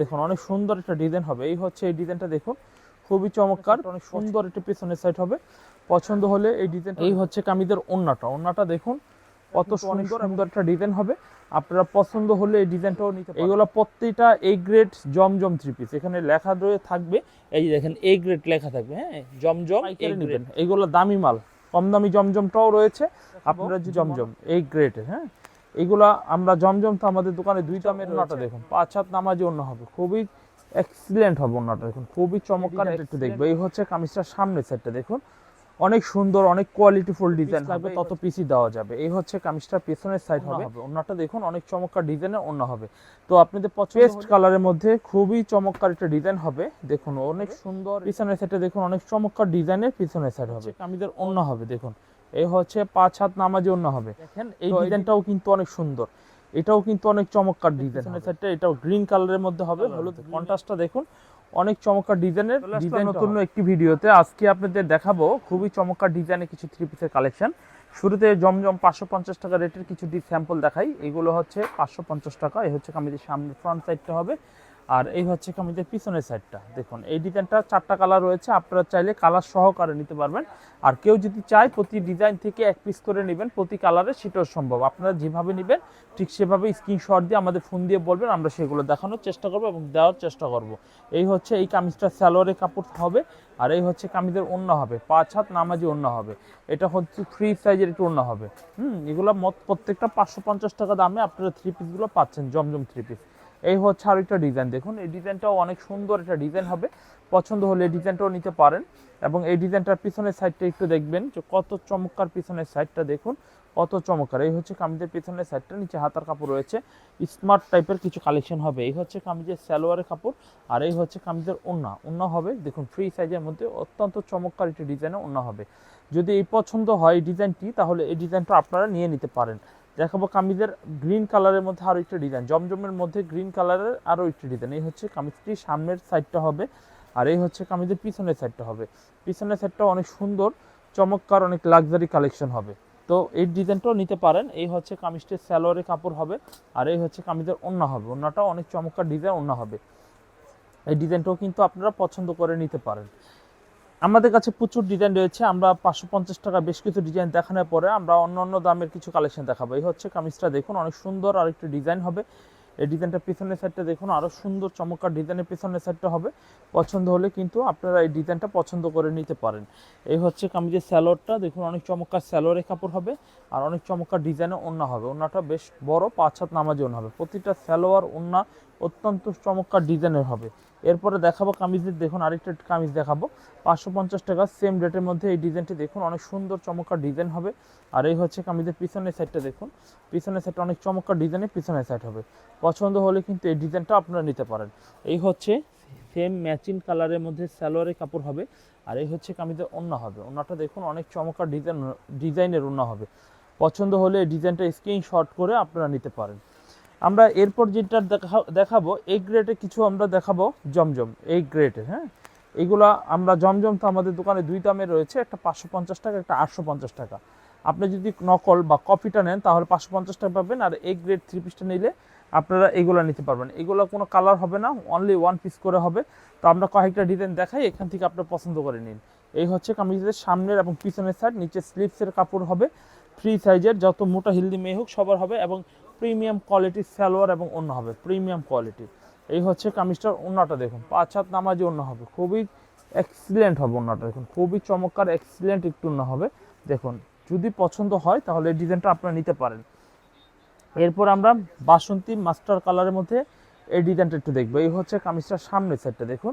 দেখুন অনেক সুন্দর একটা ডিজাইন হবে। এই হচ্ছে এই ডিজাইনটা দেখুন খুবই চমৎকার অনেক সুন্দর। একটা পিছনের সাইড হবে। পছন্দ হলে এই ডিজাইন এই হচ্ছে কামিদের ওন্নাটা। ওন্নাটা দেখুন কত সুন্দর সুন্দর একটা ডিজাইন হবে। আপনারা পছন্দ হলে এই ডিজাইনটাও নিতে পারেন। এইগুলো প্রত্যেকটা এ গ্রেড জমজম থ্রি পিস এখানে লেখা রয়ে থাকবে এই দেখেন এ গ্রেড লেখা থাকবে হ্যাঁ? জমজম নেবেন। এইগুলো দামি মাল কম দামি জমজমটাও রয়েছে। আপনারা যে জমজম এই গ্রেডের হ্যাঁ? এইগুলা আমরা জমজম তো আমাদের দোকানে দুই দামের ওনাটা দেখুন। পাঁচ হাত নামাজি অন্য হবে। খুবই এক্সিলেন্ট হবে ওনাটা দেখুন। খুবই চমৎকার একটু দেখব। এই হচ্ছে কামিজটার সামনের সাইডটা দেখুন। অনেক সুন্দর অনেক কোয়ালিটিফুল ডিজাইন লাগবে তত পিসি দেওয়া যাবে। এই হচ্ছে কামিজটার পেছনের সাইড হবে। অন্যটা দেখুন অনেক চমৎকার ডিজাইনের অন্য হবে। তো আপনাদের পেস্ট কালারের মধ্যে খুবই চমৎকার একটা ডিজাইন হবে। দেখুন অনেক সুন্দর পিছনের সাইডে দেখুন অনেক চমৎকার ডিজাইনের পিছনের সাইড হবে। কামিজের অন্য হবে দেখুন। এই হচ্ছে পাঁচ হাত নামাজি অন্য হবে। দেখেন এই ডিজাইনটাও কিন্তু অনেক সুন্দর। এটাও কিন্তু অনেক চমৎকার ডিজাইন সাইডটা এটাও গ্রিন কালারের মধ্যে হবে হলুদ কন্ট্রাস্টটা দেখুন অনেক চমৎকার ডিজাইনের ডিজাইন নতুন একটি ভিডিওতে আজকে আপনাদের দেখাবো খুবই চমৎকার ডিজাইনের কিছু থ্রি পিসের কালেকশন শুরুতে জমজম পাঁচশো পঞ্চাশ টাকা রেটের কিছু স্যাম্পল দেখাই। এগুলো হচ্ছে পাঁচশো পঞ্চাশ টাকা এই হচ্ছে কামিজের সামনে ফ্রন্ট সাইডটা হবে। আর এই হচ্ছে কামিজের পিছনের সাইডটা দেখুন, এই ডিজাইনটা চারটা কালার রয়েছে, আপনারা চাইলে কালার সহকারে নিতে পারবেন। আর কেউ যদি চায়, প্রতি ডিজাইন থেকে এক পিস করে নেবেন, প্রতি কালারে সেটাও সম্ভব। আপনারা যেভাবে নেবেন, ঠিক সেভাবে স্ক্রিনশট দিয়ে আমাদের ফোন দিয়ে বলবেন, আমরা সেগুলো দেখানোর চেষ্টা করব এবং দেওয়ার চেষ্টা করব। এই হচ্ছে এই কামিজটা স্যালোয়ারের কাপড় হবে, আর এই হচ্ছে কামিজের অন্য হবে। পাঁচ হাত নামাজি অন্য হবে। এটা হচ্ছে ফ্রি সাইজের একটু অন্য হবে। হুম, এগুলো মত প্রত্যেকটা পাঁচশো পঞ্চাশ টাকা দামে আপনারা থ্রি পিসগুলো পাচ্ছেন, জমজম থ্রি পিস এই হচ্ছে আর একটা ডিজাইন দেখুন, এই ডিজাইনটাও অনেক সুন্দর একটা ডিজাইন হবে। পছন্দ হলে এই ডিজাইনটাও নিতে পারেন। এবং এই ডিজাইনটার পিছনের সাইডটা একটু দেখবেন, যে কত চমৎকার পিছনের সাইডটা দেখুন, কত চমৎকার। এই হচ্ছে কামিজের পিছনের সাইডটা নিচে হাতার কাপড় রয়েছে। স্মার্ট টাইপের কিছু কালেকশন হবে। এই হচ্ছে কামিজের সালোয়ারের কাপড়, আর এই হচ্ছে কামিজের ওন্না ওন্না হবে, দেখুন ফ্রি সাইজের মধ্যে অত্যন্ত চমৎকার একটি ডিজাইনের ওন্না হবে। যদি এই পছন্দ হয় ডিজাইনটি তাহলে এই ডিজাইনটা আপনারা নিয়ে নিতে পারেন। দেখাবো কামিজের গ্রিন কালারের মধ্যে আরও একটা ডিজাইন। জমজমের মধ্যে গ্রিন কালারের আরও একটি ডিজাইন। এই হচ্ছে কামিজটি, সামনের সাইডটা হবে আর এই হচ্ছে কামিজের পিছনের সাইডটা হবে। পিছনের সাইডটা অনেক সুন্দর, চমৎকার, অনেক লাক্সারি কালেকশন হবে। তো এই ডিজাইনটাও নিতে পারেন। এই হচ্ছে কামিজটির স্যালোয়ারের কাপড় হবে আর এই হচ্ছে কামিজের ওন্না হবে। ওন্নাটাও অনেক চমৎকার ডিজাইন, ওন্না হবে। এই ডিজাইনটাও কিন্তু আপনারা পছন্দ করে নিতে পারেন। আমাদের কাছে প্রচুর ডিজাইন রয়েছে। আমরা পাঁচশো পঞ্চাশ টাকা বেশ কিছু ডিজাইন দেখানোর পরে আমরা অন্য অন্য দামের কিছু কালেকশন দেখাবো। এই হচ্ছে কামিজটা, দেখুন, অনেক সুন্দর আর একটু ডিজাইন হবে। এই ডিজাইনটা পিছনের সাইডটা দেখুন আরও সুন্দর, চমৎকার ডিজাইনের পিছনের সাইডটা হবে। পছন্দ হলে কিন্তু আপনারা এই ডিজাইনটা পছন্দ করে নিতে পারেন। এই হচ্ছে কামিজের স্যালোয়ারটা, দেখুন, অনেক চমৎকার স্যালোয়ারের কাপড় হবে আর অনেক চমৎকার ডিজাইনের ওন্না হবে। ওন্নাটা বেশ বড় পাঁচ হাত নামাজি ওন্না হবে। প্রতিটা স্যালোয়ার ওন্না অত্যন্ত চমৎকার ডিজাইনের হবে। এরপরে দেখাবো কামিজের, দেখুন আরেকটা কামিজ দেখাবো। পাঁচশো পঞ্চাশ টাকা সেম রেটের মধ্যে এই ডিজাইনটি দেখুন, অনেক সুন্দর চমৎকার ডিজাইন হবে। আর এই হচ্ছে কামিজের পিছনের সাইডটা দেখুন। পিছনের সাইডটা অনেক চমৎকার ডিজাইনের পিছনের সাইড হবে। পছন্দ হলে কিন্তু এই ডিজাইনটা আপনারা নিতে পারেন। এই হচ্ছে সেম ম্যাচিং কালারের মধ্যে সালোয়ারের কাপড় হবে। আর এই হচ্ছে কামিজের অন্য হবে। অন্যটা দেখুন, অনেক চমৎকার ডিজাইন ডিজাইনের অন্য হবে। পছন্দ হলে এই ডিজাইনটা স্ক্রিনশট করে আপনারা নিতে পারেন। আমরা এরপর যেটা দেখা- দেখাবো, এই গ্রেটে কিছু আমরা দেখাবো জমজম, এই গ্রেডে হ্যাঁ? এগুলা আমরা জমজম তো আমাদের দোকানে দুই দামে রয়েছে, একটা পাঁচশো পঞ্চাশ টাকা, একটা আটশো পঞ্চাশ টাকা। আপনি যদি নকল বা কপিটা নেন, তাহলে পাঁচশো পঞ্চাশ টাকা পাবেন, আর এই গ্রেড থ্রি পিসটা নিলে আপনারা এগুলো নিতে পারবেন। এগুলো কোনো কালার হবে না অনলি ওয়ান পিস করে হবে। তো আমরা কয়েকটা ডিজাইন দেখাই, এখান থেকে আপনার পছন্দ করে নিন। এই হচ্ছে কামিজের সামনের এবং পিছনের সাইড নিচে স্লিপসের কাপড় হবে ফ্রি সাইজের যত মোটা হিলদি মেয়ে হোক, সবার হবে, এবং প্রিমিয়াম কোয়ালিটির সালোয়ার এবং অন্য হবে, প্রিমিয়াম কোয়ালিটি। এই হচ্ছে কামিজটার অন্যটা দেখুন, পাঁচ হাত নামাজি অন্য হবে, খুবই এক্সিলেন্ট হবে অন্যটা দেখুন, খুবই চমৎকার এক্সিলেন্ট একটু অন্য হবে। দেখুন, যদি পছন্দ হয় তাহলে এই ডিজাইনটা আপনারা নিতে পারেন। এরপর আমরা বাসন্তী মাস্টার কালারের মধ্যে এই ডিজাইনটা একটু দেখব, এই হচ্ছে কামিজটার সামনের সাইডটা দেখুন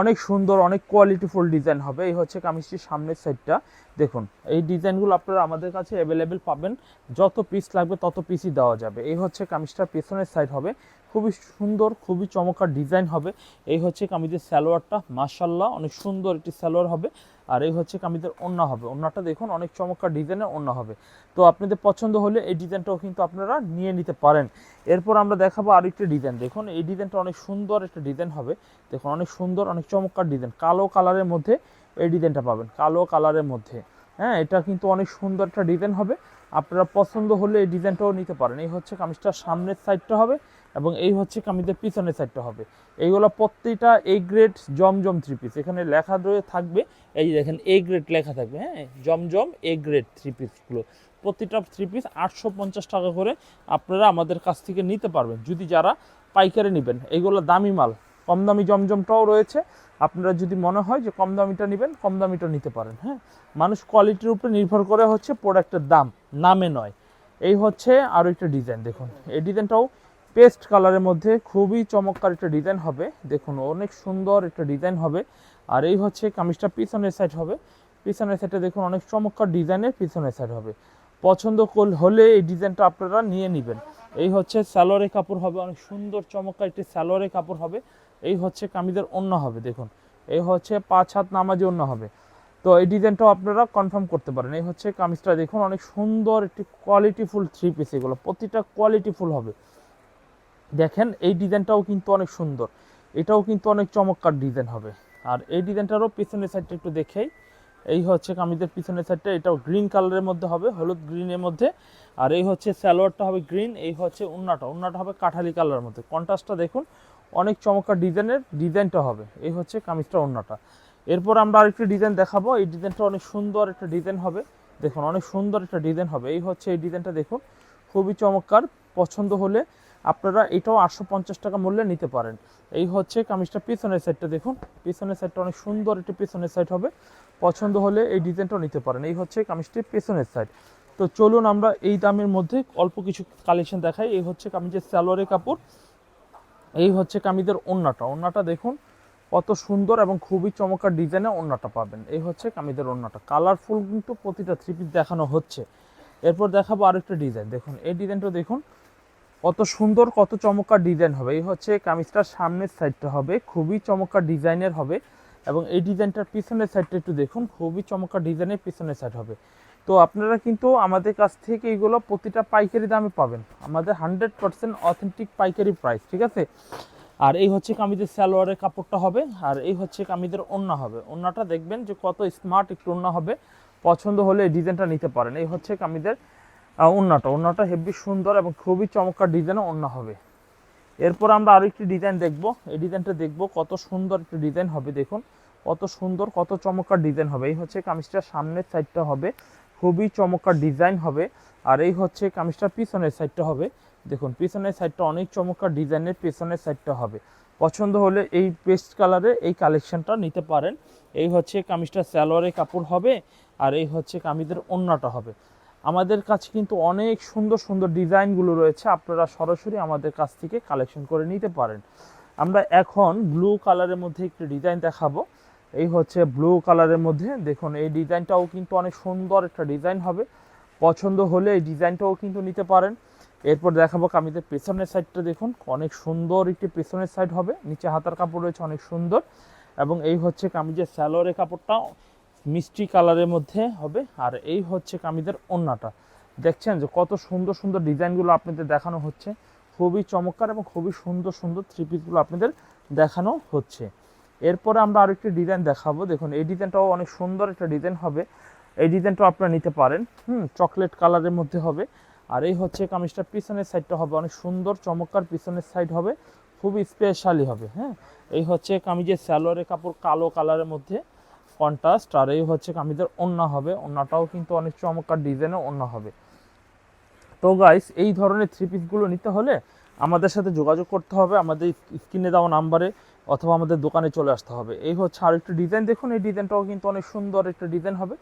অনেক সুন্দর, অনেক কোয়ালিটিফুল ডিজাইন হবে। এই হচ্ছে কামিজটির সামনের সাইডটা দেখুন, এই ডিজাইনগুলো আপনারা আমাদের কাছে অ্যাভেলেবেল পাবেন। যত পিস লাগবে তত পিসই দেওয়া যাবে। এই হচ্ছে কামিজটার পেছনের সাইড হবে। খুবই সুন্দর, খুবই চমৎকার ডিজাইন হবে। এই হচ্ছে কামিজের সালোয়ারটা মার্শাল্লাহ অনেক সুন্দর একটি সালোয়ার হবে। আর এই হচ্ছে কামিজের ওন্না হবে। ওন্নাটা দেখুন, অনেক চমৎকার ডিজাইনের ওন্না হবে। তো আপনাদের পছন্দ হলে এই ডিজাইনটাও কিন্তু আপনারা নিয়ে নিতে পারেন। এরপর আমরা দেখাবো আরেকটা ডিজাইন দেখুন, এই ডিজাইনটা অনেক সুন্দর একটা ডিজাইন হবে। দেখুন, অনেক সুন্দর, অনেক চমৎকার ডিজাইন কালো কালারের মধ্যে এই ডিজাইনটা পাবেন। কালো কালারের মধ্যে। হ্যাঁ এটা কিন্তু অনেক সুন্দর একটা ডিজাইন হবে। আপনারা পছন্দ হলে এই ডিজাইনটাও নিতে পারেন। এই হচ্ছে কামিজটার সামনের সাইডটা হবে এবং এই হচ্ছে কামিজের পিছনের সাইডটা হবে। এইগুলো প্রত্যেকটা এ গ্রেড জমজম থ্রি পিস এখানে লেখা রয়ে থাকবে, এই দেখেন এ গ্রেড লেখা থাকবে হ্যাঁ? জমজম এ গ্রেড থ্রি পিসগুলো প্রতিটা থ্রি পিস আটশো পঞ্চাশ টাকা করে আপনারা আমাদের কাছ থেকে নিতে পারবেন। যদি যারা পাইকারি নেবেন এইগুলো দামি মাল কম দামি জমজমটাও রয়েছে। আপনারা যদি মনে হয় যে কম দামিটা নেবেন কম দামিটা নিতে পারেন হ্যাঁ? মানুষ কোয়ালিটির উপরে নির্ভর করে হচ্ছে প্রোডাক্টের দাম, নামে নয়। এই হচ্ছে আরও একটা ডিজাইন, দেখুন। এই ডিজাইনটাও পেস্ট কালারের মধ্যে খুবই চমৎকার একটা ডিজাইন হবে। দেখুন, অনেক সুন্দর একটা ডিজাইন হবে। আর এই হচ্ছে কামিজটা পিছনের সাইড হবে। পিছনের সাইডে দেখুন, অনেক চমৎকার ডিজাইনের পিছনের সাইড হবে। পছন্দ করলে হলে এই ডিজাইনটা আপনারা নিয়ে নেবেন। এই হচ্ছে স্যালোরে কাপড় হবে, অনেক সুন্দর চমৎকার একটি স্যালোরে কাপড় হবে। এই হচ্ছে কামিজের অন্য হবে, দেখুন। এই হচ্ছে পাঁচ হাত নামাজি অন্য হবে। তো এই ডিজাইনটাও আপনারা কনফার্ম করতে পারেন। এই হচ্ছে কামিজটা দেখুন, অনেক সুন্দর একটি কোয়ালিটিফুল থ্রি পিস এগুলো, প্রতিটা কোয়ালিটিফুল হবে। দেখেন, এই ডিজাইনটাও কিন্তু অনেক সুন্দর। এটাও কিন্তু অনেক চমৎকার ডিজাইন হবে। আর এই ডিজাইনটারও পিছনের সাইডটা একটু দেখেই, এই হচ্ছে কামিজের পিছনের সাইডটা এটাও গ্রিন কালারের মধ্যে হবে, হলুদ গ্রিনের মধ্যে। আর এই হচ্ছে স্যালোয়ারটা হবে গ্রিন এই হচ্ছে উন্নাটা উন্নাটা হবে কাঠালি কালারের মধ্যে। কন্ট্রাস্টটা দেখুন অনেক চমৎকার ডিজাইনের, ডিজাইনটা হবে। এই হচ্ছে কামিজটা উন্নাটা এরপর আমরা আরেকটি ডিজাইন দেখাবো। এই ডিজাইনটা অনেক সুন্দর একটা ডিজাইন হবে। দেখুন, অনেক সুন্দর একটা ডিজাইন হবে। এই হচ্ছে এই ডিজাইনটা দেখুন, খুবই চমৎকার। পছন্দ হলে আপনারা এটাও আটশো পঞ্চাশ টাকা মূল্যে নিতে পারেন। এই হচ্ছে কামিজটা পিছনের সাইডটা দেখুন। পিছনের সাইডটা অনেক সুন্দর একটি পিছনের সাইড হবে। পছন্দ হলে এই ডিজাইনটাও নিতে পারেন। এই হচ্ছে কামিজটির পেছনের সাইড। তো চলুন আমরা এই দামের মধ্যে অল্প কিছু কালেকশন দেখাই। এই হচ্ছে কামিজের সালোয়ারের কাপড়। এই হচ্ছে কামিজের ওন্নাটা। ওন্নাটা দেখুন, কত সুন্দর এবং খুবই চমৎকার ডিজাইনে ওন্নাটা পাবেন। এই হচ্ছে কামিজের ওন্নাটা। কালারফুল কিন্তু প্রতিটা থ্রি পিস দেখানো হচ্ছে। এরপর দেখাবো আরেকটা ডিজাইন। দেখুন, এই ডিজাইনটা দেখুন, কত সুন্দর, কত চমৎকার ডিজাইন হবে। এই হচ্ছে কামিজটার সামনের সাইডটা হবে, খুবই চমৎকার ডিজাইনের হবে এবং এই ডিজাইনটার পিছনের সাইডটা একটু দেখুন, খুবই চমৎকার ডিজাইনের পিছনের সাইড হবে। তো আপনারা কিন্তু আমাদের কাছ থেকে এইগুলো প্রতিটা পাইকারি দামে পাবেন। আমাদের হান্ড্রেড পার্সেন্ট অথেন্টিক পাইকারি প্রাইস ঠিক আছে? আর এই হচ্ছে কামিজের সালোয়ারের কাপড়টা হবে, আর এই হচ্ছে কামিজের ওন্না হবে। ওন্নাটা দেখবেন যে কত স্মার্ট একটু ওন্না হবে। পছন্দ হলে এই ডিজাইনটা নিতে পারেন। এই হচ্ছে কামিজের ওন্নাটা ওন্নাটা হেভি সুন্দর এবং খুবই চমৎকার ডিজাইনে ওন্না হবে। এরপর আমরা আরও একটি ডিজাইন দেখব। এই ডিজাইনটা দেখব কত সুন্দর একটি ডিজাইন হবে, দেখুন। কত সুন্দর, কত চমৎকার ডিজাইন হবে। এই হচ্ছে কামিজটার সামনের সাইডটা হবে। খুবই চমৎকার ডিজাইন হবে। আর এই হচ্ছে কামিজটার পিছনের সাইডটা হবে। দেখুন, পিছনের সাইডটা অনেক চমৎকার ডিজাইনের পিছনের সাইডটা হবে। পছন্দ হলে এই পেস্ট কালারে এই কালেকশনটা নিতে পারেন। এই হচ্ছে কামিজটা স্যালোয়ারের কাপড় হবে আর এই হচ্ছে কামিজের ওন্নাটা হবে। আমাদের কাছে কিন্তু অনেক সুন্দর সুন্দর ডিজাইনগুলো রয়েছে। আপনারা সরাসরি আমাদের কাছ থেকে কালেকশন করে নিতে পারেন। আমরা এখন ব্লু কালারের মধ্যে একটি ডিজাইন দেখাবো। এই হচ্ছে ব্লু কালারের মধ্যে। দেখুন, এই ডিজাইনটাও কিন্তু অনেক সুন্দর একটা ডিজাইন হবে। পছন্দ হলে এই ডিজাইনটাও কিন্তু নিতে পারেন। এরপর দেখাবো কামিজের পেছনের সাইডটা দেখুন। অনেক সুন্দর একটি পেছনের সাইড হবে। নিচে হাতার কাপড় রয়েছে, অনেক সুন্দর। এবং এই হচ্ছে কামিজের স্যালোয়ারের কাপড়টা মিষ্টি কালারের মধ্যে হবে। আর এই হচ্ছে কামিজের ওন্নাটা। দেখছেন যে কত সুন্দর সুন্দর ডিজাইনগুলো আপনাদের দেখানো হচ্ছে। খুবই চমৎকার এবং খুবই সুন্দর সুন্দর থ্রি পিসগুলো আপনাদের দেখানো হচ্ছে। এরপরে আমরা আরেকটি ডিজাইন দেখাবো। দেখুন, এই ডিজাইনটাও অনেক সুন্দর একটা ডিজাইন হবে। এই ডিজাইনটাও আপনারা নিতে পারেন। হুম চকলেট কালারের মধ্যে হবে। আর এই হচ্ছে কামিজটা পিছনের সাইডটা হবে। অনেক সুন্দর, চমৎকার পিছনের সাইড হবে। খুবই স্পেশালি হবে হ্যাঁ। এই হচ্ছে কামিজের স্যালোয়ারের কাপড় কালো কালারের মধ্যে কন্ট্রাস্ট আর এই হচ্ছে কামিজের ওন্না হবে। ওন্নাটাও কিন্তু অনেক চমৎকার ডিজাইনের ওন্না হবে। তো গাইস এই ধরনের থ্রি পিসগুলো নিতে হলে আমাদের সাথে যোগাযোগ করতে হবে, আমাদের স্ক্রিনে দেওয়া নাম্বারে অথবা আমাদের দোকানে চলে আসতে হবে। এই হচ্ছে আরেকটি ডিজাইন দেখুন এই ডিজাইনটাও কিন্তু অনেক সুন্দর একটা ডিজাইন হবে।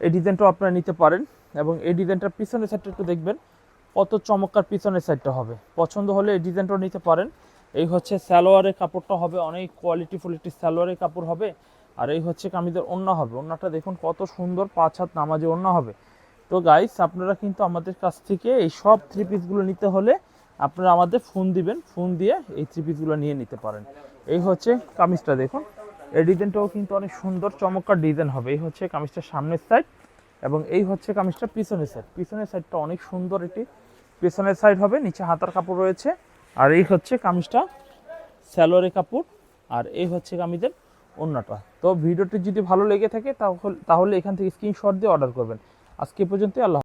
এই ডিজাইনটাও আপনারা নিতে পারেন এবং এই ডিজাইনটার পিছনের সাইডটা একটু দেখবেন, কত চমৎকার পিছনের সাইডটা হবে। পছন্দ হলে এই ডিজাইনটাও নিতে পারেন। এই হচ্ছে সালোয়ারের কাপড়টা হবে, অনেক কোয়ালিটিফুল একটি সালোয়ারের কাপড় হবে। আর এই হচ্ছে কামিজের ওন্না হবে। ওন্নাটা দেখুন কত সুন্দর, পাঁচ হাত নামাজে ওন্না হবে। তো গাইস আপনারা কিন্তু আমাদের কাছ থেকে এই সব থ্রি পিসগুলো নিতে হলে আপনারা আমাদের ফোন দিবেন ফোন দিয়ে এই থ্রি পিসগুলো নিয়ে নিতে পারেন। এই হচ্ছে কামিজটা দেখুন। এই ডিজাইনটাও কিন্তু অনেক সুন্দর, চমৎকার ডিজাইন হবে। এই হচ্ছে কামিজটার সামনের সাইড এবং এই হচ্ছে কামিজটা পিছনের সাইড পিছনের সাইডটা অনেক সুন্দর এটি পিছনের সাইড হবে, নিচে হাতার কাপড় রয়েছে। আর এই হচ্ছে কামিজটা স্যালোরে কাপড় আর এই হচ্ছে কামিজের অন্যটা তো ভিডিওটি যদি ভালো লেগে থাকে তাহলে তাহলে এখান থেকে স্ক্রিনশট দিয়ে অর্ডার করবেন। আজকে পর্যন্ত আল্লাহ